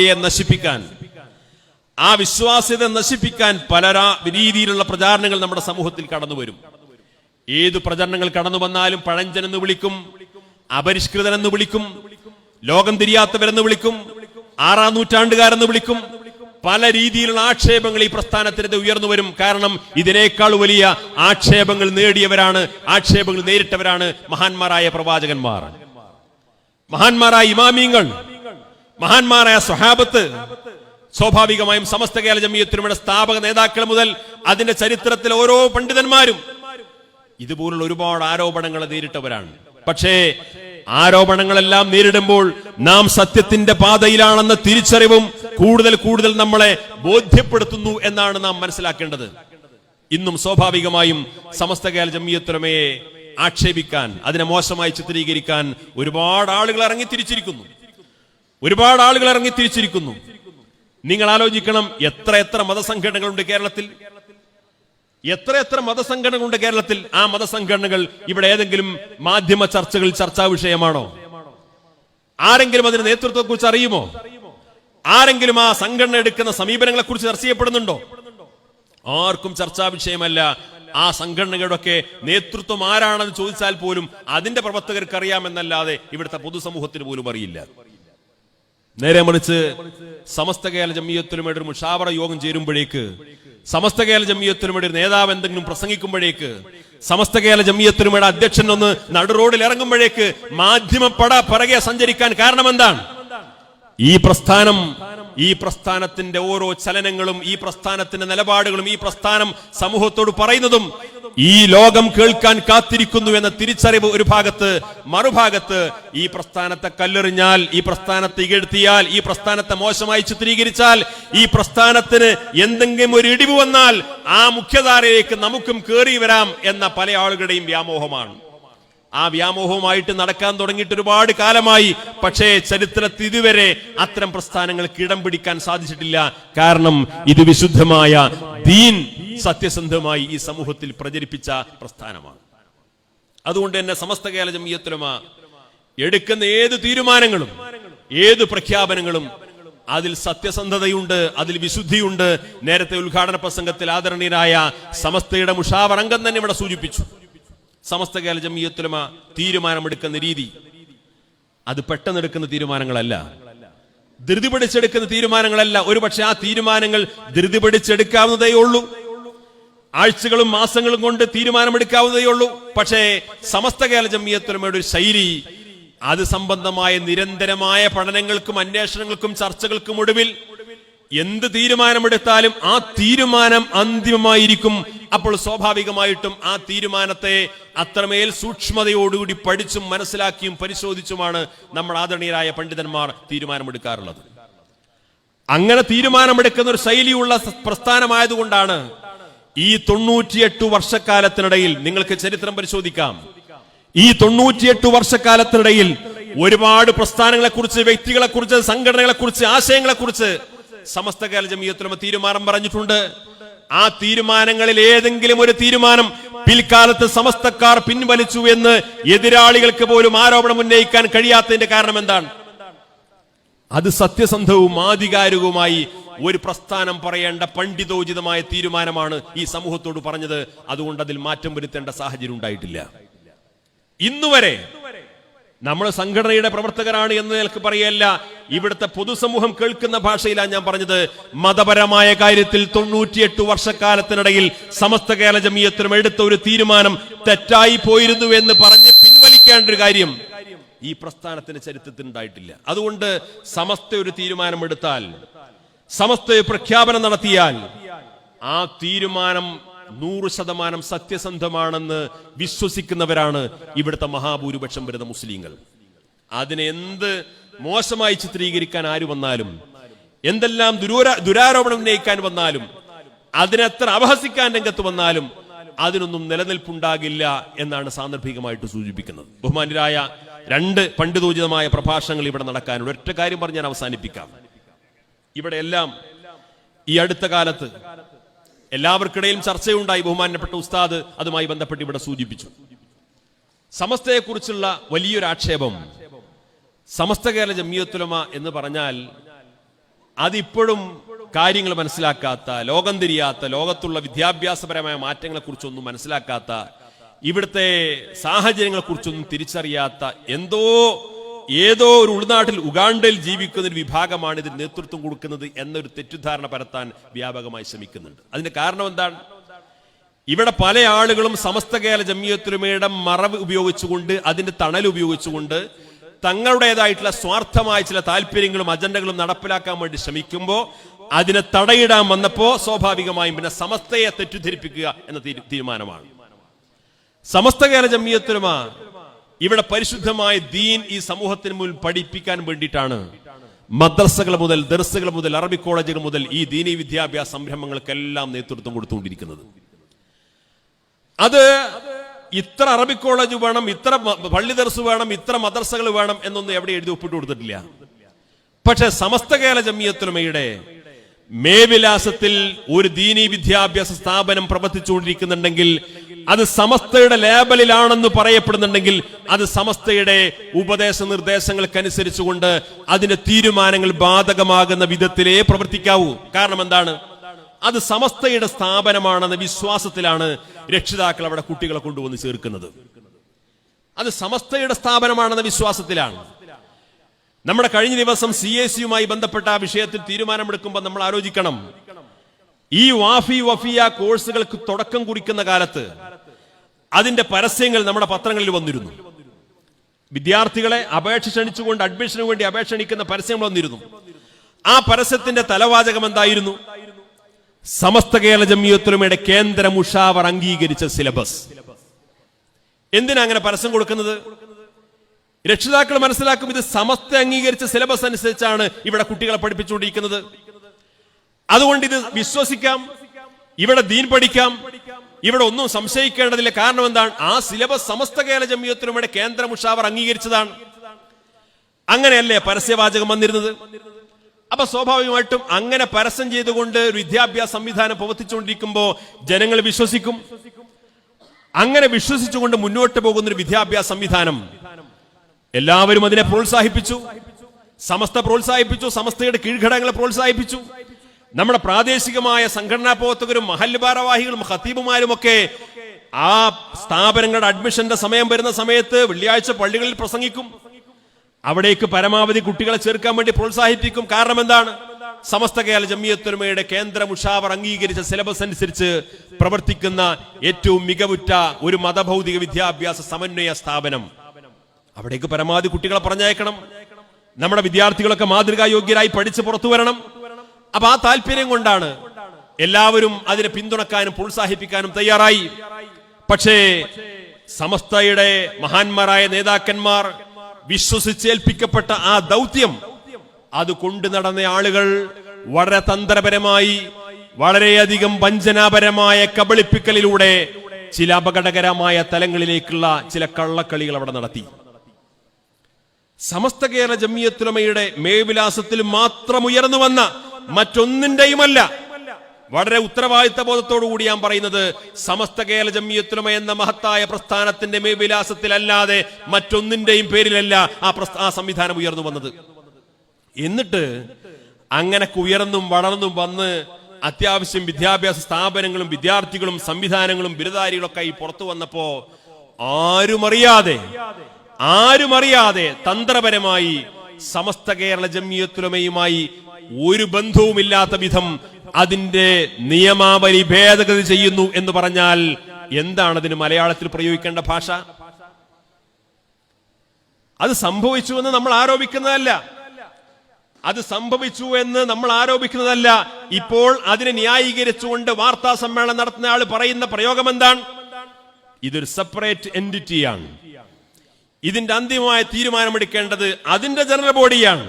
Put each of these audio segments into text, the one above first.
നശിപ്പിക്കാൻ ആ വിശ്വാസ്യത നശിപ്പിക്കാൻ പല രീതിയിലുള്ള പ്രചാരണങ്ങൾ നമ്മുടെ സമൂഹത്തിൽ കടന്നു വരും ഏത് പ്രചരണങ്ങൾ കടന്നു വന്നാലും പഴഞ്ചൻ എന്ന് വിളിക്കും അപരിഷ്കൃതനെന്ന് വിളിക്കും ലോകം തിരിയാത്തവരെന്ന് വിളിക്കും ആറാം നൂറ്റാണ്ടുകാരെന്ന് വിളിക്കും. പല രീതിയിലുള്ള ആക്ഷേപങ്ങൾ ഈ പ്രസ്ഥാനത്തിനെതിരെ ഉയർന്നു വരും. കാരണം ഇതിനേക്കാൾ വലിയ ആക്ഷേപങ്ങൾ നേടിയവരാണ് ആക്ഷേപങ്ങൾ നേരിട്ടവരാണ് മഹാന്മാരായ പ്രവാചകന്മാർ. മഹാന്മാരായ ഇമാമിയങ്ങൾ. മഹാന്മാരായ സ്വഹാബത്ത് സ്വാഭാവികമായും സമസ്ത കേരള ജമീയത്തിനുമയുടെ സ്ഥാപക നേതാക്കൾ മുതൽ അതിന്റെ ചരിത്രത്തിൽ ഓരോ പണ്ഡിതന്മാരും ഇതുപോലുള്ള ഒരുപാട് ആരോപണങ്ങൾ നേരിട്ടവരാണ്. പക്ഷേ ആരോപണങ്ങളെല്ലാം നേരിടുമ്പോൾ നാം സത്യത്തിന്റെ പാതയിലാണെന്ന തിരിച്ചറിവും കൂടുതൽ കൂടുതൽ നമ്മളെ ബോധ്യപ്പെടുത്തുന്നു എന്നാണ് നാം മനസ്സിലാക്കേണ്ടത്. ഇന്നും സ്വാഭാവികമായും സമസ്ത കേരള ജമ്മിയത്തുലമയെ ആക്ഷേപിക്കാൻ അതിനെ മോശമായി ചിത്രീകരിക്കാൻ ഒരുപാട് ആളുകൾ ഇറങ്ങി തിരിച്ചിരിക്കുന്നു ഒരുപാട് ആളുകൾ ഇറങ്ങി തിരിച്ചിരിക്കുന്നു. നിങ്ങൾ ആലോചിക്കണം എത്ര എത്ര മതസംഘടനകളുണ്ട് കേരളത്തിൽ? എത്ര എത്ര മതസംഘടനകളുണ്ട് കേരളത്തിൽ? ആ മതസംഘടനകൾ ഇവിടെ ഏതെങ്കിലും മാധ്യമ ചർച്ചകളിൽ ചർച്ചാ വിഷയമാണോ? ആരെങ്കിലും അതിന് നേതൃത്വത്തെ കുറിച്ച് അറിയുമോ? ആരെങ്കിലും ആ സംഘടന എടുക്കുന്ന സമീപനങ്ങളെ കുറിച്ച് ചർച്ച ചെയ്യപ്പെടുന്നുണ്ടോ? ആർക്കും ചർച്ചാ വിഷയമല്ല. ആ സംഘടനകളുടെയൊക്കെ നേതൃത്വം ആരാണെന്ന് ചോദിച്ചാൽ പോലും അതിന്റെ പ്രവർത്തകർക്ക് അറിയാമെന്നല്ലാതെ ഇവിടുത്തെ പൊതുസമൂഹത്തിന് പോലും അറിയില്ല. നേരെ മറിച്ച് സമസ്ത കേരള ജമ്മിയത്തിലുമായിട്ട് ഒരു മുഷാവറ യോഗം ചേരുമ്പോഴേക്ക് സമസ്ത കേരള ജമ്മിയത്തിലുമായിട്ട് ഒരു നേതാവ് എന്തെങ്കിലും പ്രസംഗിക്കുമ്പോഴേക്ക് സമസ്ത കേരള ജമ്മിയത്തിലുമായിട്ട് അധ്യക്ഷൻ ഒന്ന് നടുറോഡിൽ ഇറങ്ങുമ്പോഴേക്ക് മാധ്യമപ്പട പിറകെ സഞ്ചരിക്കാൻ കാരണം എന്താണ് ഈ പ്രസ്ഥാനം ഈ പ്രസ്ഥാനത്തിന്റെ ഓരോ ചലനങ്ങളും ഈ പ്രസ്ഥാനത്തിന്റെ നിലപാടുകളും ഈ പ്രസ്ഥാനം സമൂഹത്തോട് പറയുന്നതും ഈ ലോകം കേൾക്കാൻ കാത്തിരിക്കുന്നു എന്ന തിരിച്ചറിവ് ഒരു ഭാഗത്ത് മറുഭാഗത്ത് ഈ പ്രസ്ഥാനത്തെ കല്ലെറിഞ്ഞാൽ ഈ പ്രസ്ഥാനത്തെ ഇകഴ്ത്തിയാൽ ഈ പ്രസ്ഥാനത്തെ മോശമായി ചിത്രീകരിച്ചാൽ ഈ പ്രസ്ഥാനത്തിന് എന്തെങ്കിലും ഒരു ഇടിവ് വന്നാൽ ആ മുഖ്യധാരയിലേക്ക് നമുക്കും കയറി വരാം എന്ന പല ആളുകളുടെയും വ്യാമോഹമാണ്. ആ വ്യാമോഹവുമായിട്ട് നടക്കാൻ തുടങ്ങിയിട്ട് ഒരുപാട് കാലമായി. പക്ഷേ ചരിത്രത്തിൽ ഇതുവരെ അത്തരം പ്രസ്ഥാനങ്ങൾക്ക് ഇടം പിടിക്കാൻ സാധിച്ചിട്ടില്ല. കാരണം ഇത് വിശുദ്ധമായ ദീൻ സത്യസന്ധമായി ഈ സമൂഹത്തിൽ പ്രചരിപ്പിച്ച പ്രസ്ഥാനമാണ്. അതുകൊണ്ട് തന്നെ സമസ്ത കേരള ജമീയത്തിലുമ എടുക്കുന്ന ഏത് തീരുമാനങ്ങളും ഏത് പ്രഖ്യാപനങ്ങളും അതിൽ സത്യസന്ധതയുണ്ട് അതിൽ വിശുദ്ധിയുണ്ട്. നേരത്തെ ഉദ്ഘാടന പ്രസംഗത്തിൽ ആദരണീയരായ സമസ്തയുടെ മുഷാവറംഗം തന്നെ ഇവിടെ സൂചിപ്പിച്ചു. സമസ്ത കേരള ജമീയത്തുലമ തീരുമാനമെടുക്കുന്ന രീതി. അത് പെട്ടെന്ന് എടുക്കുന്ന തീരുമാനങ്ങളല്ല. ധൃതി പിടിച്ചെടുക്കുന്ന തീരുമാനങ്ങളല്ല. ഒരുപക്ഷെ ആ തീരുമാനങ്ങൾ ധൃതി പിടിച്ചെടുക്കാവുന്നതേ ഉള്ളൂ. ആഴ്ചകളും മാസങ്ങളും കൊണ്ട് തീരുമാനമെടുക്കാവുന്നതേ ഉള്ളൂ. പക്ഷേ സമസ്ത കേരള ജമീയത്തുലമയുടെ ഒരു ശൈലി അത് സംബന്ധമായ നിരന്തരമായ പഠനങ്ങൾക്കും അന്വേഷണങ്ങൾക്കും ചർച്ചകൾക്കും ഒടുവിൽ എന്ത് തീരുമാനമെടുത്താലും ആ തീരുമാനം അന്തിമമായിരിക്കും. അപ്പോൾ സ്വാഭാവികമായിട്ടും ആ തീരുമാനത്തെ അത്രമേൽ സൂക്ഷ്മതയോടുകൂടി പഠിച്ചും മനസ്സിലാക്കിയും പരിശോധിച്ചുമാണ് നമ്മൾ ആദരണീയരായ പണ്ഡിതന്മാർ തീരുമാനമെടുക്കാറുള്ളത്. അങ്ങനെ തീരുമാനമെടുക്കുന്ന ഒരു ശൈലിയുള്ള പ്രസ്ഥാനമായതുകൊണ്ടാണ് ഈ തൊണ്ണൂറ്റിയെട്ട് വർഷക്കാലത്തിനിടയിൽ നിങ്ങൾക്ക് ചരിത്രം പരിശോധിക്കാം. ഈ തൊണ്ണൂറ്റിയെട്ട് വർഷക്കാലത്തിനിടയിൽ ഒരുപാട് പ്രസ്ഥാനങ്ങളെ കുറിച്ച് വ്യക്തികളെ കുറിച്ച് സംഘടനകളെ കുറിച്ച് ആശയങ്ങളെ കുറിച്ച് സമസ്ത കേരള ജമീയത്തിലും തീരുമാനം പറഞ്ഞിട്ടുണ്ട്. ആ തീരുമാനങ്ങളിൽ ഏതെങ്കിലും ഒരു തീരുമാനം പിൽക്കാലത്ത് സമസ്തക്കാർ പിൻവലിച്ചു എന്ന് എതിരാളികൾക്ക് പോലും ആരോപണം ഉന്നയിക്കാൻ കഴിയാത്തതിന്റെ കാരണം എന്താണ്? അത് സത്യസന്ധവും ആധികാരികവുമായി ഒരു പ്രസ്ഥാനം പറയേണ്ട പണ്ഡിതോചിതമായ തീരുമാനമാണ് ഈ സമൂഹത്തോട് പറഞ്ഞത്. അതുകൊണ്ട് അതിൽ മാറ്റം വരുത്തേണ്ട സാഹചര്യം ഉണ്ടായിട്ടില്ല. ഇന്നുവരെ നമ്മൾ സംഘടനയുടെ പ്രവർത്തകരാണ് എന്ന് നിലയ്ക്ക് പറയല്ല. ഇവിടുത്തെ പൊതുസമൂഹം കേൾക്കുന്ന ഭാഷയിലാണ് ഞാൻ പറഞ്ഞത്. മതപരമായ കാര്യത്തിൽ തൊണ്ണൂറ്റിയെട്ട് വർഷക്കാലത്തിനിടയിൽ സമസ്ത കേരള ജമീയത്തിനും എടുത്ത ഒരു തീരുമാനം തെറ്റായി പോയിരുന്നു എന്ന് പറഞ്ഞ് പിൻവലിക്കേണ്ട ഒരു കാര്യം ഈ പ്രസ്ഥാനത്തിന്റെ ചരിത്രത്തിൽ ഉണ്ടായിട്ടില്ല. അതുകൊണ്ട് സമസ്ത ഒരു തീരുമാനമെടുത്താൽ സമസ്ത ഒരു പ്രഖ്യാപനം നടത്തിയാൽ ആ തീരുമാനം നൂറ് ശതമാനം സത്യസന്ധമാണെന്ന് വിശ്വസിക്കുന്നവരാണ് ഇവിടുത്തെ മഹാഭൂരിപക്ഷം വരുന്ന മുസ്ലിങ്ങൾ. അതിനെ എന്ത് മോശമായി ചിത്രീകരിക്കാൻ ആര് വന്നാലും എന്തെല്ലാം ദുരൂര ദുരാരോപണം ഉന്നയിക്കാൻ വന്നാലും അതിനെത്ര അപഹസിക്കാൻ രംഗത്ത് വന്നാലും അതിനൊന്നും നിലനിൽപ്പുണ്ടാകില്ല എന്നാണ് സാന്ദർഭികമായിട്ട് സൂചിപ്പിക്കുന്നത്. ബഹുമാന്യരായ രണ്ട് പണ്ഡിതോചിതമായ പ്രഭാഷണങ്ങൾ ഇവിടെ നടക്കാനുണ്ട്. ഒറ്റ കാര്യം പറഞ്ഞ് ഞാൻ അവസാനിപ്പിക്കാം. ഇവിടെ എല്ലാം ഈ അടുത്ത കാലത്ത് എല്ലാവർക്കിടയിലും ചർച്ചയുണ്ടായി. ബഹുമാനപ്പെട്ട ഉസ്താദ് അതുമായി ബന്ധപ്പെട്ട് ഇവിടെ സൂചിപ്പിച്ചു. സമസ്തയെക്കുറിച്ചുള്ള വലിയൊരു ആക്ഷേപം സമസ്ത കേരള ജമിയത്തുലമ എന്ന് പറഞ്ഞാൽ അതിപ്പോഴും കാര്യങ്ങൾ മനസ്സിലാക്കാത്ത ലോകം തിരിയാത്ത ലോകത്തുള്ള വിദ്യാഭ്യാസപരമായ മാറ്റങ്ങളെക്കുറിച്ചൊന്നും മനസ്സിലാക്കാത്ത ഇവിടുത്തെ സാഹചര്യങ്ങളെക്കുറിച്ചൊന്നും തിരിച്ചറിയാത്ത എന്തോ ഏതോ ഒരു ഉൾനാട്ടിൽ ഉഗാണ്ടയിൽ ജീവിക്കുന്ന ഒരു വിഭാഗമാണ് ഇതിന് നേതൃത്വം കൊടുക്കുന്നത് എന്നൊരു തെറ്റിദ്ധാരണ പരത്താൻ വ്യാപകമായി ശ്രമിക്കുന്നുണ്ട്. അതിന്റെ കാരണം എന്താണ്? ഇവിടെ പല ആളുകളും സമസ്ത കേരള ജമിയത്തുലമയുടെ മറവ് ഉപയോഗിച്ചുകൊണ്ട് അതിന്റെ തണൽ ഉപയോഗിച്ചുകൊണ്ട് തങ്ങളുടേതായിട്ടുള്ള സ്വാർത്ഥമായ ചില താല്പര്യങ്ങളും അജണ്ടകളും നടപ്പിലാക്കാൻ വേണ്ടി ശ്രമിക്കുമ്പോൾ അതിനെ തടയിടാൻ വന്നപ്പോ സ്വാഭാവികമായും പിന്നെ സമസ്തയെ തെറ്റിദ്ധരിപ്പിക്കുക എന്ന തീരുമാനമാണ്. സമസ്ത കേരള ജമിയത്തുലമ ഇവിടെ പരിശുദ്ധമായ ദീൻ ഈ സമൂഹത്തിന് മുന്നിൽ പഠിപ്പിക്കാൻ വേണ്ടിയിട്ടാണ്. മദ്രസകൾ മുതൽ ദർസുകൾ മുതൽ അറബി കോളേജുകൾ മുതൽ ഈ ദീനീ വിദ്യാഭ്യാസ സംരംഭങ്ങൾക്കെല്ലാം നേതൃത്വം കൊടുത്തുകൊണ്ടിരിക്കുന്നത്. അത് ഇത്ര അറബി കോളേജ് വേണം ഇത്ര പള്ളി ദർസ് വേണം ഇത്ര മദ്രസകൾ വേണം എന്നൊന്നും എവിടെ എഴുതി ഒപ്പിട്ട് കൊടുത്തിട്ടില്ല. പക്ഷെ സമസ്ത കേരള ജമിയത്തുലമയുടെ മേവിലാസത്തിൽ ഒരു ദീനീ വിദ്യാഭ്യാസ സ്ഥാപനം പ്രവർത്തിച്ചുകൊണ്ടിരിക്കുന്നുണ്ടെങ്കിൽ അത് സമസ്തയുടെ ലേബലിലാണെന്ന് പറയപ്പെടുന്നുണ്ടെങ്കിൽ അത് സമസ്തയുടെ ഉപദേശ നിർദ്ദേശങ്ങൾക്കനുസരിച്ചുകൊണ്ട് അതിന്റെ തീരുമാനങ്ങൾ ബാധകമാകുന്ന വിധത്തിലേ പ്രവർത്തിക്കാവൂ. കാരണം എന്താണ്? അത് സമസ്തയുടെ സ്ഥാപനമാണെന്ന വിശ്വാസത്തിലാണ് രക്ഷിതാക്കൾ അവിടെ കുട്ടികളെ കൊണ്ടുവന്ന് ചേർക്കുന്നത്. അത് സമസ്തയുടെ സ്ഥാപനമാണെന്ന വിശ്വാസത്തിലാണ്. നമ്മുടെ കഴിഞ്ഞ ദിവസം സി എ സിയുമായി ബന്ധപ്പെട്ട ആ വിഷയത്തിൽ തീരുമാനമെടുക്കുമ്പോൾ നമ്മൾ ആലോചിക്കണം. ഈ വാഫി വഫിയ കോഴ്സുകൾക്ക് തുടക്കം കുറിക്കുന്ന കാലത്ത് അതിന്റെ പരസ്യങ്ങൾ നമ്മുടെ പത്രങ്ങളിൽ വന്നിരുന്നു. വിദ്യാർത്ഥികളെ അപേക്ഷ ക്ഷണിച്ചുകൊണ്ട് അഡ്മിഷന് വേണ്ടി അപേക്ഷ ക്ഷണിക്കുന്ന പരസ്യങ്ങൾ വന്നിരുന്നു. ആ പരസ്യത്തിന്റെ തലവാചകം എന്തായിരുന്നു? സമസ്ത കേരള ജമിയത്തുലമയുടെ കേന്ദ്ര മുഷാവർ അംഗീകരിച്ച സിലബസ്. എന്തിനാ അങ്ങനെ പരസ്യം കൊടുക്കുന്നത്? രക്ഷിതാക്കൾ മനസ്സിലാക്കും ഇത് സമസ്ത അംഗീകരിച്ച സിലബസ് അനുസരിച്ചാണ് ഇവിടെ കുട്ടികളെ പഠിപ്പിച്ചുകൊണ്ടിരിക്കുന്നത്. അതുകൊണ്ട് ഇത് വിശ്വസിക്കാം ഇവിടെ ദീൻ പഠിക്കാം ഇവിടെ ഒന്നും സംശയിക്കേണ്ടതില്ല. കാരണം എന്താണ്? ആ സിലബസ് സമസ്ത കേരള ജമിയത്തിലുമയുടെ കേന്ദ്ര മുഷാവർ അംഗീകരിച്ചതാണ്. അങ്ങനെയല്ലേ പരസ്യവാചകം വന്നിരുന്നത്? അപ്പൊ സ്വാഭാവികമായിട്ടും അങ്ങനെ പരസ്യം ചെയ്തുകൊണ്ട് ഒരു വിദ്യാഭ്യാസ സംവിധാനം പ്രവർത്തിച്ചുകൊണ്ടിരിക്കുമ്പോ ജനങ്ങൾ വിശ്വസിക്കും. അങ്ങനെ വിശ്വസിച്ചുകൊണ്ട് മുന്നോട്ട് പോകുന്ന ഒരു വിദ്യാഭ്യാസ സംവിധാനം എല്ലാവരും അതിനെ പ്രോത്സാഹിപ്പിച്ചു. സമസ്ത പ്രോത്സാഹിപ്പിച്ചു. സമസ്തയുടെ കീഴ്ഘടകങ്ങളെ പ്രോത്സാഹിപ്പിച്ചു. നമ്മുടെ പ്രാദേശികമായ സംഘടനാ പ്രവർത്തകരും മഹല്ല് ഭാരവാഹികളും ഖത്തീബുമാരും ഒക്കെ ആ സ്ഥാപനങ്ങളുടെ അഡ്മിഷന്റെ സമയം വരുന്ന സമയത്ത് വെള്ളിയാഴ്ച പള്ളികളിൽ പ്രസംഗിക്കും. അവിടേക്ക് പരമാവധി കുട്ടികളെ ചേർക്കാൻ വേണ്ടി പ്രോത്സാഹിപ്പിക്കും. കാരണം എന്താണ്? സമസ്ത കേരള ജമ്മിയത്തൊരുമയുടെ കേന്ദ്ര മുഷാവർ അംഗീകരിച്ച സിലബസ് അനുസരിച്ച് പ്രവർത്തിക്കുന്ന ഏറ്റവും മികവുറ്റ ഒരു മതഭൗതിക വിദ്യാഭ്യാസ സമന്വയ സ്ഥാപനം. അവിടേക്ക് പരമാവധി കുട്ടികളെ പറഞ്ഞയക്കണം. നമ്മുടെ വിദ്യാർത്ഥികളൊക്കെ മാതൃകാ യോഗ്യരായി പഠിച്ച് പുറത്തു വരണം. അപ്പൊ ആ താല്പര്യം കൊണ്ടാണ് എല്ലാവരും അതിനെ പിന്തുണക്കാനും പ്രോത്സാഹിപ്പിക്കാനും തയ്യാറായി. പക്ഷേ സമസ്തയുടെ മഹാന്മാരായ നേതാക്കന്മാർ വിശ്വസിച്ചേൽപ്പിക്കപ്പെട്ട ആ ദൗത്യം അത് കൊണ്ടു നടന്ന ആളുകൾ വളരെ തന്ത്രപരമായി വളരെയധികം വഞ്ചനാപരമായ കബളിപ്പിക്കലിലൂടെ ചില അപകടകരമായ തലങ്ങളിലേക്കുള്ള ചില കള്ളക്കളികൾ അവിടെ നടത്തി. സമസ്ത കേരള ജമിയത്തുലമയുടെ മേവിലാസത്തിൽ മാത്രം ഉയർന്നു വന്ന മറ്റൊന്നിന്റെയുമല്ല. വളരെ ഉത്തരവാദിത്ത ബോധത്തോടു കൂടി ഞാൻ പറയുന്നത് സമസ്ത കേരള ജമിയത്തുലമ എന്ന മഹത്തായ പ്രസ്ഥാനത്തിന്റെ മേവിലാസത്തിലല്ലാതെ മറ്റൊന്നിന്റെയും പേരിലല്ല ആ ആ സംവിധാനം ഉയർന്നു വന്നത്. എന്നിട്ട് അങ്ങനെ ഉയർന്നും വളർന്നും വന്ന് അത്യാവശ്യം വിദ്യാഭ്യാസ സ്ഥാപനങ്ങളും വിദ്യാർത്ഥികളും സംവിധാനങ്ങളും ബിരുദാരികളൊക്കെ ഈ പുറത്തു വന്നപ്പോ ആരുമറിയാതെ ആരുമറിയാതെ തന്ത്രപരമായി സമസ്ത കേരള ജമിയത്തുലമയുമായി ഒരു ബന്ധവുമില്ലാത്ത വിധം അതിന്റെ നിയമാവലി ഭേദഗതി ചെയ്യുന്നു എന്ന് പറഞ്ഞാൽ എന്താണ് അതിന് മലയാളത്തിൽ പ്രയോഗിക്കേണ്ട ഭാഷ? അത് സംഭവിച്ചു എന്ന് നമ്മൾ ആരോപിക്കുന്നതല്ല. അത് സംഭവിച്ചു എന്ന് നമ്മൾ ആരോപിക്കുന്നതല്ല. ഇപ്പോൾ അതിനെ ന്യായീകരിച്ചുകൊണ്ട് വാർത്താ സമ്മേളനം നടത്തുന്ന ആൾ പറയുന്ന പ്രയോഗം എന്താണ് ഇതൊരു സെപ്പറേറ്റ് എന്റിറ്റിയാണ് ഇതിന്റെ അന്തിമമായ തീരുമാനമെടുക്കേണ്ടത് അതിന്റെ ജനറൽ ബോഡിയാണ്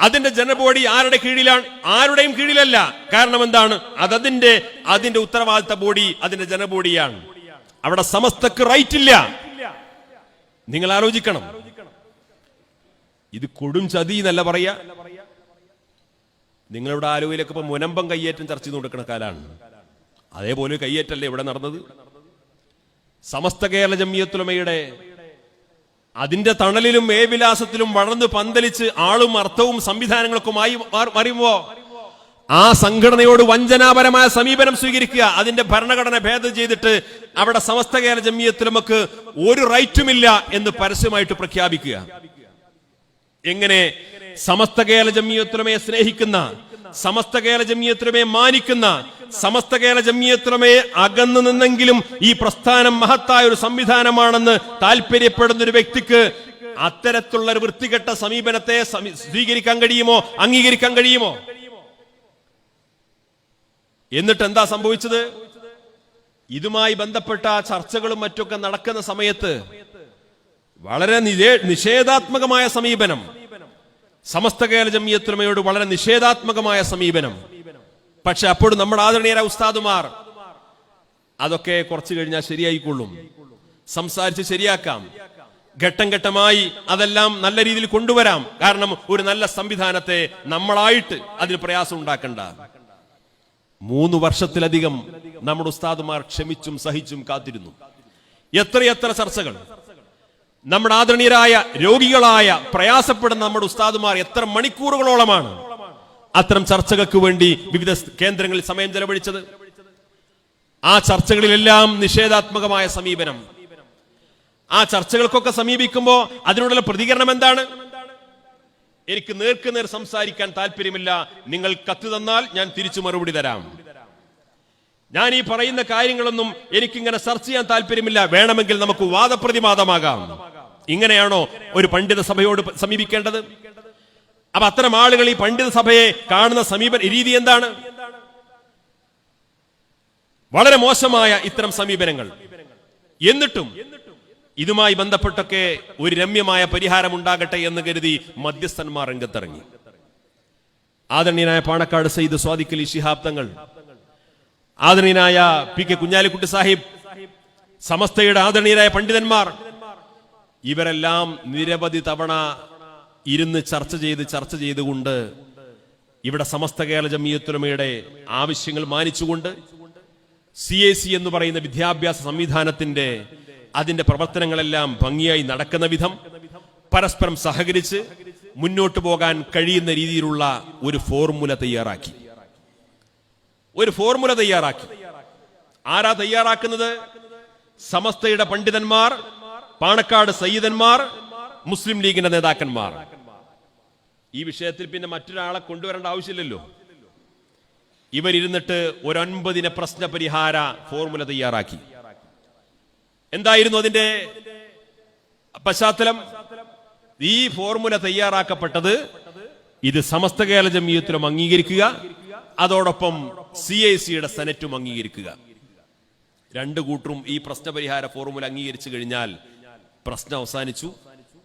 അതിന്റെ ജനബോഡി ആരുടെ കീഴിലാണ്? ആരുടെയും കീഴിലല്ല. കാരണം എന്താണ്? അതതിന്റെ അതിന്റെ ഉത്തരവാദിത്ത ബോഡി അതിന്റെ ജനബോഡിയാണ് ബോഡിയാണ് അവിടെ സമസ്തക്ക് റൈറ്റ് ഇല്ല നിങ്ങൾ ആലോചിക്കണം. ഇത് കൊടും ചതി എന്നല്ല പറയാ. നിങ്ങളിവിടെ ആലുവയിലൊക്കെ ഇപ്പൊ മുനമ്പം കയ്യേറ്റം ചർച്ച ചെയ്ത് കൊടുക്കുന്ന കാലാണ്. അതേപോലെ കയ്യേറ്റല്ലേ ഇവിടെ നടന്നത്? സമസ്ത കേരള ജമിയത്തുലമയുടെ അതിന്റെ തണലിലും മേവിലാസത്തിലും വളർന്ന് പന്തലിച്ച് ആളും അർത്ഥവും സംവിധാനങ്ങൾക്കുമായി മാറി- ആ സംഘടനയോട് വഞ്ചനാപരമായ സമീപനം സ്വീകരിക്കുക. അതിന്റെ ഭരണഘടന ഭേദം ചെയ്തിട്ട് അവിടെ സമസ്ത കേരള ജമിയത്തിലുമക്ക് ഒരു റൈറ്റുമില്ല എന്ന് പരസ്യമായിട്ട് പ്രഖ്യാപിക്കുക. എങ്ങനെ? സമസ്ത കേരള ജമിയത്തുലമയെ സ്നേഹിക്കുന്ന സമസ്ത കേരള ജമിയത്രമേ മാനിക്കുന്ന സമസ്ത കേരള ജമിയത്രമേ അകന്നു നിന്നെങ്കിലും ഈ പ്രസ്ഥാനം മഹത്തായ ഒരു സംവിധാനമാണെന്ന് താല്പര്യപ്പെടുന്ന ഒരു വ്യക്തിക്ക് അത്തരത്തിലുള്ള ഒരു വൃത്തികെട്ട സമീപനത്തെ സമി- സ്വീകരിക്കാൻ കഴിയുമോ അംഗീകരിക്കാൻ കഴിയുമോ? എന്നിട്ട് എന്താ സംഭവിച്ചത്? ഇതുമായി ബന്ധപ്പെട്ട ചർച്ചകളും മറ്റൊക്കെ നടക്കുന്ന സമയത്ത് വളരെ നിഷേധാത്മകമായ സമീപനം സമസ്ത കേരള ജമിയത്തുലമയോട് വളരെ നിഷേധാത്മകമായ സമീപനം. പക്ഷെ അപ്പോഴും നമ്മുടെ ആദരണീയരായ ഉസ്താദുമാർ അതൊക്കെ കുറച്ചു കഴിഞ്ഞാൽ ശരിയായിക്കൊള്ളും. സംസാരിച്ച് ശരിയാക്കാം. ഘട്ടം ഘട്ടമായി അതെല്ലാം നല്ല രീതിയിൽ കൊണ്ടുവരാം. കാരണം ഒരു നല്ല സംവിധാനത്തെ നമ്മളായിട്ട് അതിന് പ്രയാസം ഉണ്ടാക്കണ്ട. മൂന്ന് വർഷത്തിലധികം നമ്മുടെ ഉസ്താദുമാർ ക്ഷമിച്ചും സഹിച്ചും കാത്തിരുന്നു. എത്രയെത്ര ചർച്ചകൾ. നമ്മുടെ ആദരണീയരായ രോഗികളായ പ്രയാസപ്പെടുന്ന നമ്മുടെ ഉസ്താദുമാർ എത്ര മണിക്കൂറുകളോളമാണ് അത്തരം ചർച്ചകൾക്ക് വേണ്ടി വിവിധ കേന്ദ്രങ്ങളിൽ സമയം ചെലവഴിച്ചത്? ആ ചർച്ചകളിലെല്ലാം നിഷേധാത്മകമായ സമീപനം. ആ ചർച്ചകൾക്കൊക്കെ സമീപിക്കുമ്പോൾ അതിനോടുള്ള പ്രതികരണം എന്താണ്? എനിക്ക് നേർക്ക് നേർ സംസാരിക്കാൻ താല്പര്യമില്ല. നിങ്ങൾ കത്ത് തന്നാൽ ഞാൻ തിരിച്ചു മറുപടി തരാം. ഞാൻ ഈ പറയുന്ന കാര്യങ്ങളൊന്നും എനിക്കിങ്ങനെ ചർച്ച ചെയ്യാൻ താല്പര്യമില്ല. വേണമെങ്കിൽ നമുക്ക് വാദപ്രതിവാദമാകാം. ഇങ്ങനെയാണോ ഒരു പണ്ഡിത സഭയോട് സമീപിക്കേണ്ടത്? അപ്പൊ അത്തരം ആളുകൾ ഈ പണ്ഡിത സഭയെ കാണുന്ന സമീപ രീതി എന്താണ്? വളരെ മോശമായ ഇത്തരം സമീപനങ്ങൾ. എന്നിട്ടും ഇതുമായി ബന്ധപ്പെട്ടൊക്കെ ഒരു രമ്യമായ പരിഹാരം ഉണ്ടാകട്ടെ എന്ന് കരുതി മധ്യസ്ഥന്മാർ രംഗത്തിറങ്ങി. ആദരണീയനായ പാണക്കാട് സയ്യിദ് സ്വാദിഖലി ശിഹാബ് തങ്ങൾ ആദരണീയനായ പി കെ കുഞ്ഞാലിക്കുട്ടി സാഹിബ് സമസ്തയുടെ ആദരണീയരായ പണ്ഡിതന്മാർ ഇവരെല്ലാം നിരവധി തവണ ഇരുന്ന് ചർച്ച ചെയ്ത് ചർച്ച ചെയ്തുകൊണ്ട് ഇവിടെ സമസ്ത കേരള ജമീയത്തുലമയുടെ ആവശ്യങ്ങൾ മാനിച്ചുകൊണ്ട് സി എ സി എന്ന് പറയുന്ന വിദ്യാഭ്യാസ സംവിധാനത്തിന്റെ അതിന്റെ പ്രവർത്തനങ്ങളെല്ലാം ഭംഗിയായി നടക്കുന്ന വിധം പരസ്പരം സഹകരിച്ച് മുന്നോട്ട് പോകാൻ കഴിയുന്ന രീതിയിലുള്ള ഒരു ഫോർമുല തയ്യാറാക്കി. ഒരു ഫോർമുല തയ്യാറാക്കി. ആരാ തയ്യാറാക്കുന്നത്? സമസ്തയുടെ പണ്ഡിതന്മാർ പാണക്കാട് സയ്യിദന്മാർ മുസ്ലിം ലീഗിന്റെ നേതാക്കന്മാർ. ഈ വിഷയത്തിൽ പിന്നെ മറ്റൊരാളെ കൊണ്ടുവരേണ്ട ആവശ്യമില്ലല്ലോ. ഇവരിരുന്നിട്ട് ഒരൊൻപതിന് പ്രശ്ന പരിഹാര ഫോർമുല തയ്യാറാക്കി. എന്തായിരുന്നു അതിന്റെ പശ്ചാത്തലം? ഈ ഫോർമുല തയ്യാറാക്കപ്പെട്ടത് ഇത് സമസ്ത കേരള ജമീയത്തിലും അംഗീകരിക്കുക അതോടൊപ്പം സി ഐ സിയുടെ സെനറ്റും അംഗീകരിക്കുക. രണ്ടു കൂട്ടരും ഈ പ്രശ്നപരിഹാര ഫോർമുല അംഗീകരിച്ചു കഴിഞ്ഞാൽ പ്രശ്നം അവസാനിച്ചു.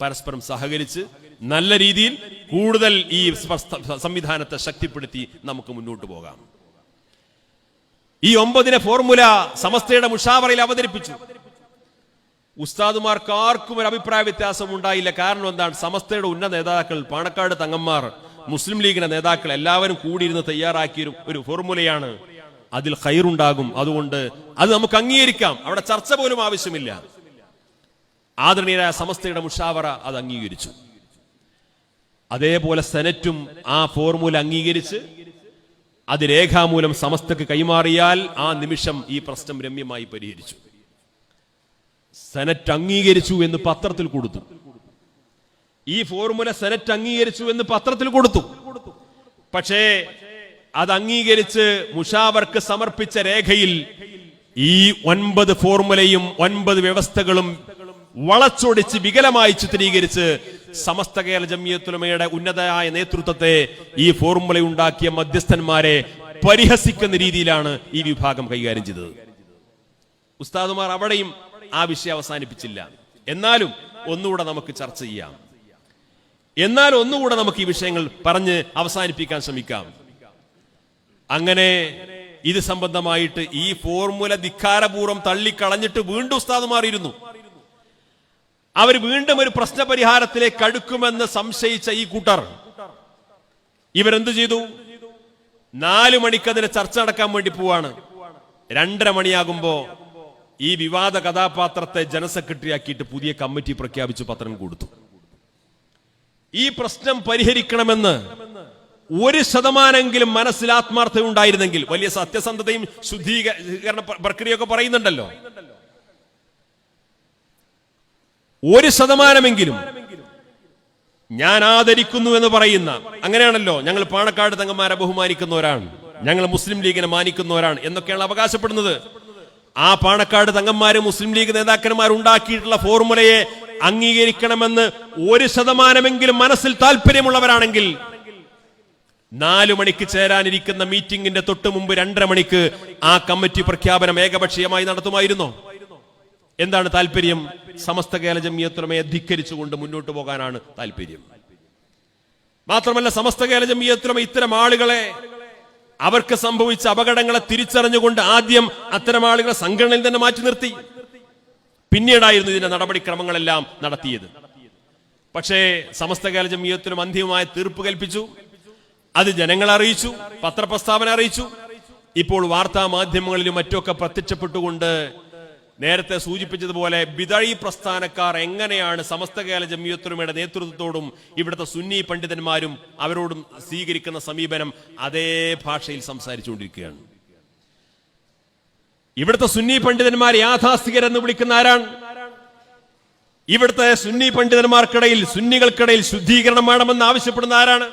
പരസ്പരം സഹകരിച്ച് നല്ല രീതിയിൽ കൂടുതൽ ഈ സംവിധാനത്തെ ശക്തിപ്പെടുത്തി നമുക്ക് മുന്നോട്ട് പോകാം. ഈ ഒമ്പതിനെ ഫോർമുല സമസ്തയുടെ മുഷാവറയിൽ അവതരിപ്പിച്ചു. ഉസ്താദുമാർക്ക് ആർക്കും ഒരു അഭിപ്രായ വ്യത്യാസം ഉണ്ടായില്ല. കാരണം എന്താണ്? സമസ്തയുടെ ഉന്നത നേതാക്കൾ പാണക്കാട് തങ്ങന്മാർ മുസ്ലിം ലീഗിന്റെ നേതാക്കൾ എല്ലാവരും കൂടിയിരുന്ന് തയ്യാറാക്കിയ ഒരു ഫോർമുലയാണ്. അതിൽ ഹൈറുണ്ടാകും അതുകൊണ്ട് അത് നമുക്ക് അംഗീകരിക്കാം. അവിടെ ചർച്ച പോലും ആവശ്യമില്ല. ആദരണീയരായ സമസ്തയുടെ മുഷാവറ അത് അംഗീകരിച്ചു. അതേപോലെ സെനറ്റും ആ ഫോർമുല അംഗീകരിച്ച് അത് രേഖാമൂലം സമസ്തക്ക് കൈമാറിയാൽ ആ നിമിഷം ഈ പ്രശ്നം രമ്യമായി പരിഹരിച്ചു. സെനറ്റ് അംഗീകരിച്ചു എന്ന് പത്രത്തിൽ കൊടുത്തു. ഈ ഫോർമുല സെനറ്റ് അംഗീകരിച്ചു എന്ന് പത്രത്തിൽ കൊടുത്തു. പക്ഷേ അത് അംഗീകരിച്ച് മുഷാവർക്ക് സമർപ്പിച്ച രേഖയിൽ ഈ ഒൻപത് ഫോർമുലയും ഒൻപത് വ്യവസ്ഥകളും വളച്ചൊടിച്ച് വികലമായി ചിത്രീകരിച്ച് സമസ്ത കേരള ജമിയത്തുലമയുടെ ഉന്നതയായ നേതൃത്വത്തെ ഈ ഫോർമുല ഉണ്ടാക്കിയ മധ്യസ്ഥന്മാരെ പരിഹസിക്കുന്ന രീതിയിലാണ് ഈ വിഭാഗം കൈകാര്യം ചെയ്തത്. ഉസ്താദുമാർ അവിടെയും ആ വിഷയം അവസാനിപ്പിച്ചില്ല. എന്നാലും ഒന്നുകൂടെ നമുക്ക് ചർച്ച ചെയ്യാം. എന്നാൽ ഒന്നുകൂടെ നമുക്ക് ഈ വിഷയങ്ങൾ പറഞ്ഞ് അവസാനിപ്പിക്കാൻ ശ്രമിക്കാം. അങ്ങനെ ഇത് സംബന്ധമായിട്ട് ഈ ഫോർമുല ധിക്കാരപൂർവം തള്ളിക്കളഞ്ഞിട്ട് വീണ്ടും ഉസ്താദ് ഇരുന്നു. അവർ വീണ്ടും ഒരു പ്രശ്നപരിഹാരത്തിലേക്ക് അടുക്കുമെന്ന് സംശയിച്ച ഈ കൂട്ടർ. ഇവരെന്തു ചെയ്തു? നാലു മണിക്ക് അതിന് ചർച്ച നടക്കാൻ വേണ്ടി പോവാണ്. രണ്ടര മണിയാകുമ്പോ ഈ വിവാദ കഥാപാത്രത്തെ ജനസെക്രട്ടറി ആക്കിയിട്ട് പുതിയ കമ്മിറ്റി പ്രഖ്യാപിച്ചു പത്രം കൊടുത്തു. ഈ പ്രശ്നം പരിഹരിക്കണമെന്ന് ഒരു ശതമാനെങ്കിലും മനസ്സിൽ ആത്മാർത്ഥത ഉണ്ടായിരുന്നെങ്കിൽ വലിയ സത്യസന്ധതയും ശുദ്ധീകരണ പ്രക്രിയ പ്രക്രിയയൊക്കെ പറയുന്നുണ്ടല്ലോ. ഒരു ശതമാനമെങ്കിലും ഞാൻ ആദരിക്കുന്നു എന്ന് പറയുന്ന അങ്ങനെയാണല്ലോ ഞങ്ങൾ പാണക്കാട് തങ്ങന്മാരെ ബഹുമാനിക്കുന്നവരാണ് ഞങ്ങൾ മുസ്ലിം ലീഗിനെ മാനിക്കുന്നവരാണ് എന്നൊക്കെയാണ് അവകാശപ്പെടുന്നത്. ആ പാണക്കാട് തങ്ങന്മാര് മുസ്ലിം ലീഗ് നേതാക്കന്മാർ ഉണ്ടാക്കിയിട്ടുള്ള ഫോർമുലയെ അംഗീകരിക്കണമെന്ന് ഒരു ശതമാനമെങ്കിലും മനസ്സിൽ താല്പര്യമുള്ളവരാണെങ്കിൽ നാലു മണിക്ക് ചേരാനിരിക്കുന്ന മീറ്റിംഗിന്റെ തൊട്ട് മുമ്പ് രണ്ടര മണിക്ക് ആ കമ്മിറ്റി പ്രഖ്യാപനം ഏകപക്ഷീയമായി നടത്തുമായിരുന്നോ? എന്താണ് താല്പര്യം? സമസ്ത കേരള ജമിയത്തുലമയെ ധിക്കരിച്ചുകൊണ്ട് മുന്നോട്ട് പോകാനാണ് താല്പര്യം. മാത്രമല്ല സമസ്ത കേരള ഇത്തരം ആളുകളെ അവർക്ക് സംഭവിച്ച അപകടങ്ങളെ തിരിച്ചറിഞ്ഞുകൊണ്ട് ആദ്യം അത്തരം ആളുകളെ സംഘടനയിൽ തന്നെ മാറ്റി നിർത്തി. പിന്നീടായിരുന്നു ഇതിന്റെ നടപടിക്രമങ്ങളെല്ലാം നടത്തിയത്. പക്ഷേ സമസ്ത കേരള ജമിയത്തിനും അന്തിമമായ തീർപ്പ് കൽപ്പിച്ചു. അത് ജനങ്ങളെ അറിയിച്ചു പത്രപ്രസ്താവന അറിയിച്ചു. ഇപ്പോൾ വാർത്താ മാധ്യമങ്ങളിലും മറ്റുമൊക്കെ പ്രത്യക്ഷപ്പെട്ടുകൊണ്ട് നേരത്തെ സൂചിപ്പിച്ചതുപോലെ ബിദഴി പ്രസ്ഥാനക്കാർ എങ്ങനെയാണ് സമസ്ത കേരള ജമിയത്തുലമയുടെ നേതൃത്വത്തോടും ഇവിടുത്തെ സുന്നി പണ്ഡിതന്മാരും അവരോടും സ്വീകരിക്കുന്ന സമീപനം അതേ ഭാഷയിൽ സംസാരിച്ചുകൊണ്ടിരിക്കുകയാണ്. ഇവിടുത്തെ സുന്നി പണ്ഡിതന്മാർ യാഥാസ്ഥികരെന്ന് വിളിക്കുന്ന ആരാണ്? ഇവിടുത്തെ സുന്നി പണ്ഡിതന്മാർക്കിടയിൽ സുന്നികൾക്കിടയിൽ ശുദ്ധീകരണം വേണമെന്ന് ആവശ്യപ്പെടുന്ന ആരാണ്?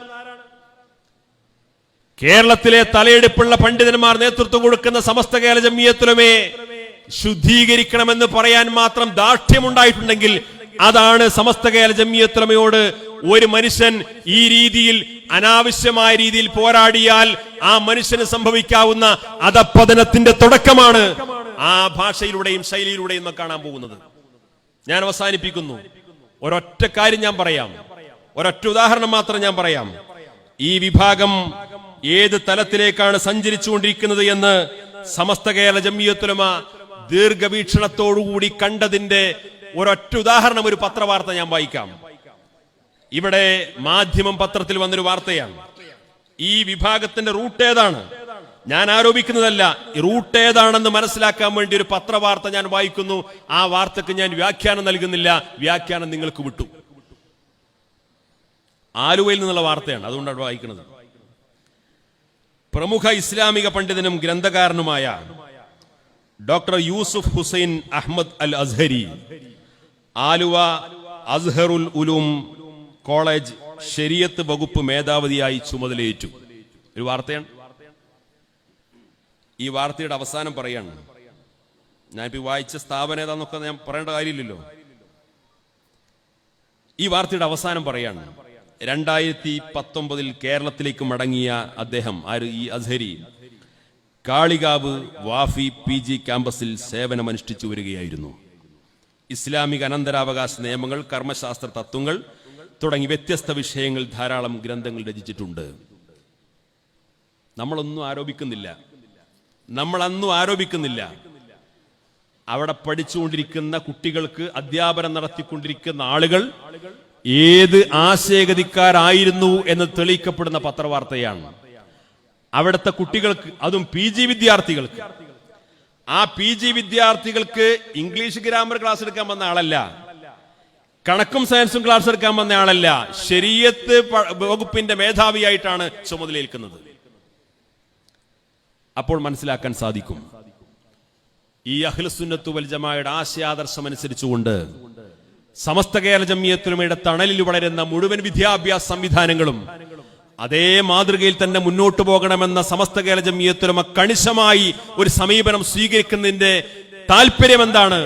കേരളത്തിലെ തലയെടുപ്പുള്ള പണ്ഡിതന്മാർ നേതൃത്വം കൊടുക്കുന്ന സമസ്ത കേരള ജമിയത്തുലമേ ശുദ്ധീകരിക്കണമെന്ന് പറയാൻ മാത്രം ദാർഢ്യമുണ്ടായിട്ടുണ്ടെങ്കിൽ അതാണ് സമസ്ത കേരള ജമിയത്തുലമയോട് ഒരു മനുഷ്യൻ ഈ രീതിയിൽ അനാവശ്യമായ രീതിയിൽ പോരാടിയാൽ ആ മനുഷ്യന് സംഭവിക്കാവുന്ന അധപ്പതനത്തിന്റെ തുടക്കമാണ് ആ ഭാഷയിലൂടെയും ശൈലിയിലൂടെയും കാണാൻ പോകുന്നത്. ഞാൻ അവസാനിപ്പിക്കുന്നു. ഒരൊറ്റ കാര്യം ഞാൻ പറയാം. ഒരൊറ്റ ഉദാഹരണം മാത്രം ഞാൻ പറയാം. ഈ വിഭാഗം ഏത് തലത്തിലേക്കാണ് സഞ്ചരിച്ചുകൊണ്ടിരിക്കുന്നത് എന്ന് സമസ്ത കേരള ജമിയത്തുലമ ദീർഘവീക്ഷണത്തോടുകൂടി കണ്ടതിന്റെ ഒരൊറ്റ ഉദാഹരണം ഒരു പത്രവാർത്ത ഞാൻ വായിക്കാം. ഇവിടെ മാധ്യമം പത്രത്തിൽ വന്നൊരു വാർത്തയാണ്. ഈ വിഭാഗത്തിന്റെ റൂട്ട് ഏതാണ്? ഞാൻ ആരോപിക്കുന്നതല്ല റൂട്ട് ഏതാണെന്ന് മനസ്സിലാക്കാൻ വേണ്ടി ഒരു പത്രവാർത്ത ഞാൻ വായിക്കുന്നു. ആ വാർത്തക്ക് ഞാൻ വ്യാഖ്യാനം നൽകുന്നില്ല. വ്യാഖ്യാനം നിങ്ങൾക്ക് വിട്ടു. ആലുവയിൽ നിന്നുള്ള വാർത്തയാണ് അതുകൊണ്ടാണ് വായിക്കുന്നത്. പ്രമുഖ ഇസ്ലാമിക പണ്ഡിതനും ഗ്രന്ഥകാരനുമായ ഡോക്ടർ യൂസുഫ് ഹുസൈൻ അഹമ്മദ് അൽ അസ്ഹരി ആലുവ അസ്ഹറുൽ ഉലൂം കോളേജ് ശരിയത്ത് വകുപ്പ് മേധാവിയായി ചുമതലയേറ്റു. ഒരു വാർത്തയാണ്. ഈ വാർത്തയുടെ അവസാനം പറയാണ്. ഞാനിപ്പോ വായിച്ച സ്ഥാപനം ഏതാന്നൊക്കെ ഞാൻ പറയേണ്ട കാര്യമില്ലല്ലോ. ഈ വാർത്തയുടെ അവസാനം പറയാണ്. രണ്ടായിരത്തി പത്തൊമ്പതിൽ കേരളത്തിലേക്ക് മടങ്ങിയ അദ്ദേഹം ആര്? ഈ അസ്ഹരി. കാളികാവ് വാഫി പി ജി ക്യാമ്പസിൽ സേവനമനുഷ്ഠിച്ചു വരികയായിരുന്നു. ഇസ്ലാമിക അനന്തരാവകാശ നിയമങ്ങൾ കർമ്മശാസ്ത്ര തത്വങ്ങൾ തുടങ്ങി വ്യത്യസ്ത വിഷയങ്ങൾ ധാരാളം ഗ്രന്ഥങ്ങൾ രചിച്ചിട്ടുണ്ട്. നമ്മളൊന്നും ആരോപിക്കുന്നില്ല. നമ്മൾ അന്നും ആരോപിക്കുന്നില്ല. അവിടെ പഠിച്ചുകൊണ്ടിരിക്കുന്ന കുട്ടികൾക്ക് അധ്യാപനം നടത്തിക്കൊണ്ടിരിക്കുന്ന ആളുകൾ ഏത് ആശയഗതിക്കാരായിരുന്നു എന്ന് തെളിയിക്കപ്പെടുന്ന പത്രവാർത്തയാണ്. അവിടുത്തെ കുട്ടികൾക്ക് അതും പി ജി വിദ്യാർത്ഥികൾക്ക്. ആ പി ജി വിദ്യാർത്ഥികൾക്ക് ഇംഗ്ലീഷ് ഗ്രാമർ ക്ലാസ് എടുക്കാൻ വന്ന ആളല്ല. കണക്കും സയൻസും ക്ലാസ് എടുക്കാൻ വന്ന ആളല്ല. ശരീരത്ത് വകുപ്പിന്റെ മേധാവിയായിട്ടാണ് ചുമതലയേൽക്കുന്നത്. അപ്പോൾ മനസ്സിലാക്കാൻ സാധിക്കും. ഈ അഖിലസുന്നത്തു വൽ ജമായുടെ ആശയാദർശം അനുസരിച്ചുകൊണ്ട് സമസ്ത കേരള ജമ്മിയത്തിലുമയുടെ തണലിൽ വളരുന്ന മുഴുവൻ വിദ്യാഭ്യാസ സംവിധാനങ്ങളും അതേ മാതൃകയിൽ തന്നെ മുന്നോട്ട് പോകണമെന്ന സമസ്ത കേരള ജമിയത്തുലമ കണിശമായി ഒരു സമീപനം സ്വീകരിക്കുന്നതിന്റെ താല്പര്യം എന്താണ്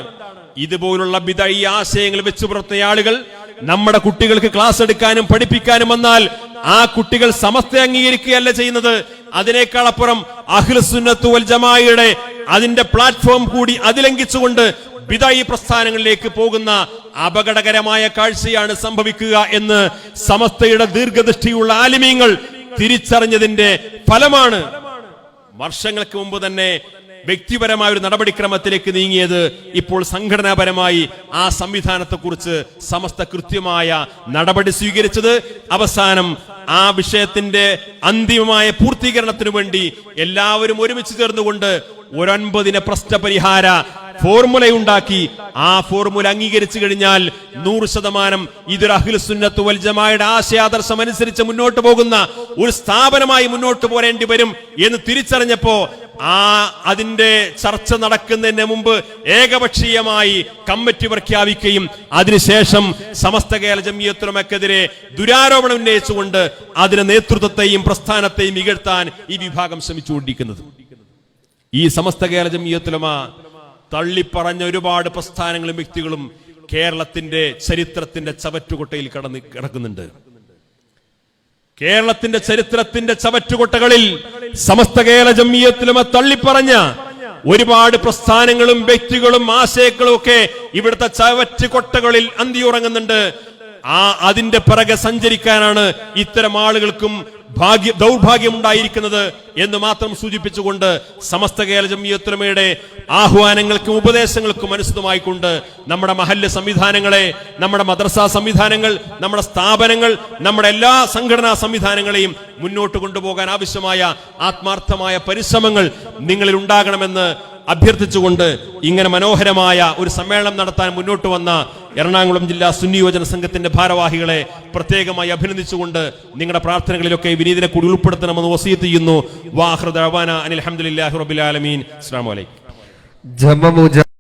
ഇതുപോലുള്ള വിതഴി ആശയങ്ങൾ വെച്ചു പുറത്തുന്ന ആളുകൾ നമ്മുടെ കുട്ടികൾക്ക് ക്ലാസ് എടുക്കാനും പഠിപ്പിക്കാനും വന്നാൽ ആ കുട്ടികൾ സമസ്ത അംഗീകരിക്കുകയല്ല ചെയ്യുന്നത്. അതിനേക്കാളപ്പുറം അപ്പുറം അഖിലസുന്നത്തു വൽ ജമായയുടെ അതിന്റെ പ്ലാറ്റ്ഫോം കൂടി അതിലംഘിച്ചുകൊണ്ട് ബിദായി പ്രസ്ഥാനങ്ങളിലേക്ക് പോകുന്ന അപകടകരമായ കാഴ്ചയാണ് സംഭവിക്കുക എന്ന് സമസ്തയുടെ ദീർഘദൃഷ്ടിയുള്ള ആലിമീങ്ങൾ തിരിച്ചറിഞ്ഞതിന്റെ ഫലമാണ് വർഷങ്ങൾക്ക് മുമ്പ് തന്നെ വ്യക്തിപരമായ ഒരു നടപടിക്രമത്തിലേക്ക് നീങ്ങിയത് ഇപ്പോൾ സംഘടനാപരമായി ആ സംവിധാനത്തെക്കുറിച്ച് സമസ്ത കൃത്യമായ നടപടി സ്വീകരിച്ചത്. അവസാനം ആ വിഷയത്തിന്റെ അന്തിമമായ പൂർത്തീകരണത്തിനു വേണ്ടി എല്ലാവരും ഒരുമിച്ച് ചേർന്നുകൊണ്ട് ഒരൊൻപതിന് പ്രശ്നപരിഹാര ഫോർമുലയുണ്ടാക്കി. ആ ഫോർമുല അംഗീകരിച്ചു കഴിഞ്ഞാൽ നൂറ് ശതമാനം ഇതൊരു അഖിൽ സുന്നത്ത് വൽജമായുടെ ആശയാദർശം അനുസരിച്ച് മുന്നോട്ട് പോകുന്ന ഒരു സ്ഥാപനമായി മുന്നോട്ട് പോരേണ്ടി വരും എന്ന് തിരിച്ചറിഞ്ഞപ്പോ ആ അതിന്റെ ചർച്ച നടക്കുന്നതിന് മുമ്പ് ഏകപക്ഷീയമായി കമ്മിറ്റി പ്രഖ്യാപിക്കുകയും അതിനുശേഷം സമസ്ത കേരള ജമിയത്തുലമക്കെതിരെ ദുരാരോപണം ഉന്നയിച്ചുകൊണ്ട് അതിന് നേതൃത്വത്തെയും പ്രസ്ഥാനത്തെയും ഇകഴ്ത്താൻ ഈ വിഭാഗം ശ്രമിച്ചുകൊണ്ടിരിക്കുന്നത്. ഈ സമസ്ത കേരള ജമിയത്തുലമ തള്ളിപ്പറഞ്ഞ ഒരുപാട് പ്രസ്ഥാനങ്ങളും വ്യക്തികളും കേരളത്തിന്റെ ചരിത്രത്തിന്റെ ചവറ്റുകൊട്ടയിൽ കടന്ന് കിടക്കുന്നുണ്ട്. കേരളത്തിന്റെ ചരിത്രത്തിന്റെ ചവറ്റുകൊട്ടകളിൽ സമസ്ത കേരള ജമ്മിയത്തിലും തള്ളിപ്പറഞ്ഞ ഒരുപാട് പ്രസ്ഥാനങ്ങളും വ്യക്തികളും ആശയങ്ങളും ഒക്കെ ഇവിടുത്തെ ചവറ്റുകൊട്ടകളിൽ അന്തിയുറങ്ങുന്നുണ്ട്. ആ അതിന്റെ പിറകെ സഞ്ചരിക്കാനാണ് ഇത്തരം ആളുകൾക്കും ഭാഗ്യ ദൗർഭാഗ്യമുണ്ടായിരിക്കുന്നത് എന്ന് മാത്രം സൂചിപ്പിച്ചുകൊണ്ട് സമസ്ത കേരള ജമ്മിയത്തുലമയുടെ ആഹ്വാനങ്ങൾക്കും ഉപദേശങ്ങൾക്കും അനുസൃതമായിക്കൊണ്ട് നമ്മുടെ മഹല്ല് സംവിധാനങ്ങളെ നമ്മുടെ മദ്രസ സംവിധാനങ്ങൾ നമ്മുടെ സ്ഥാപനങ്ങൾ നമ്മുടെ എല്ലാ സംഘടനാ സംവിധാനങ്ങളെയും മുന്നോട്ട് കൊണ്ടുപോകാൻ ആവശ്യമായ ആത്മാർത്ഥമായ പരിശ്രമങ്ങൾ നിങ്ങളിൽ ഉണ്ടാകണമെന്ന് അഭ്യർത്ഥിച്ചുകൊണ്ട് ഇങ്ങനെ മനോഹരമായ ഒരു സമ്മേളനം നടത്താൻ മുന്നോട്ട് വന്ന എറണാകുളം ജില്ലാ സുന്നിയോജന സംഘത്തിന്റെ ഭാരവാഹികളെ പ്രത്യേകമായി അഭിനന്ദിച്ചുകൊണ്ട് നിങ്ങളുടെ പ്രാർത്ഥനകളിലൊക്കെ വിനീതിനെ കൂടി ഉൾപ്പെടുത്തണമെന്ന് വസീത്ത് ചെയ്യുന്നു. വാഹൃദ് അനിൽ അഹമ്മദില്ലാഹി റബിൽ ആലമീൻ. അസ്സാം വലൈക്കും